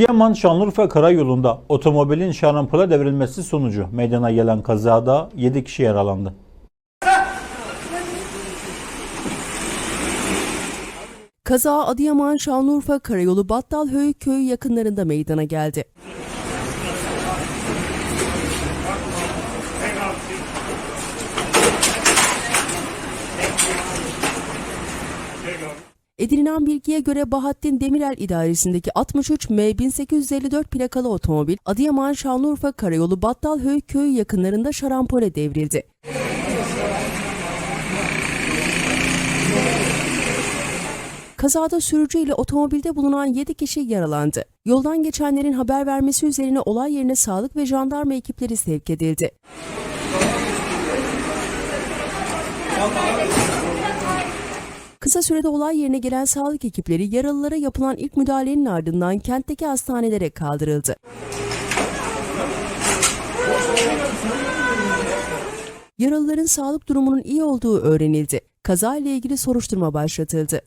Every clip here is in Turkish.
Adıyaman Şanlıurfa Karayolu'nda otomobilin şarampole devrilmesi sonucu meydana gelen kazada 7 kişi yaralandı. Kaza Adıyaman Şanlıurfa Karayolu Battalhöyük köyü yakınlarında meydana geldi. Edinilen bilgiye göre Bahattin Demirel idaresindeki 63 M 1854 plakalı otomobil Adıyaman Şanlıurfa Karayolu Battalhöyük köyü yakınlarında şarampole devrildi. Kazada sürücü ile otomobilde bulunan 7 kişi yaralandı. Yoldan geçenlerin haber vermesi üzerine olay yerine sağlık ve jandarma ekipleri sevk edildi. Kısa sürede olay yerine gelen sağlık ekipleri yaralılara yapılan ilk müdahalenin ardından kentteki hastanelere kaldırıldı. Yaralıların sağlık durumunun iyi olduğu öğrenildi. Kaza ile ilgili soruşturma başlatıldı.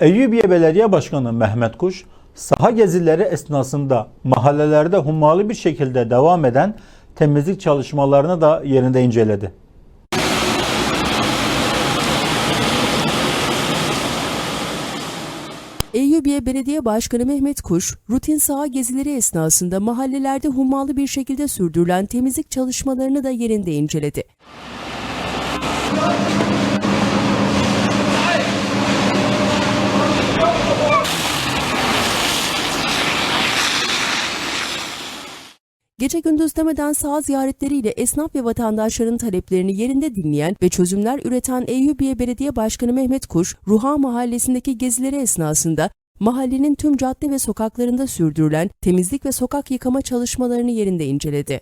Eyyubiye Belediye Başkanı Mehmet Kuş, saha gezileri esnasında mahallelerde hummalı bir şekilde devam eden temizlik çalışmalarını da yerinde inceledi. Eyyubiye Belediye Başkanı Mehmet Kuş, rutin saha gezileri esnasında mahallelerde hummalı bir şekilde sürdürülen temizlik çalışmalarını da yerinde inceledi. Gece gündüz demeden saha ziyaretleriyle esnaf ve vatandaşların taleplerini yerinde dinleyen ve çözümler üreten Eyyubiye Belediye Başkanı Mehmet Kuş, Ruha Mahallesi'ndeki gezileri esnasında mahallenin tüm cadde ve sokaklarında sürdürülen temizlik ve sokak yıkama çalışmalarını yerinde inceledi.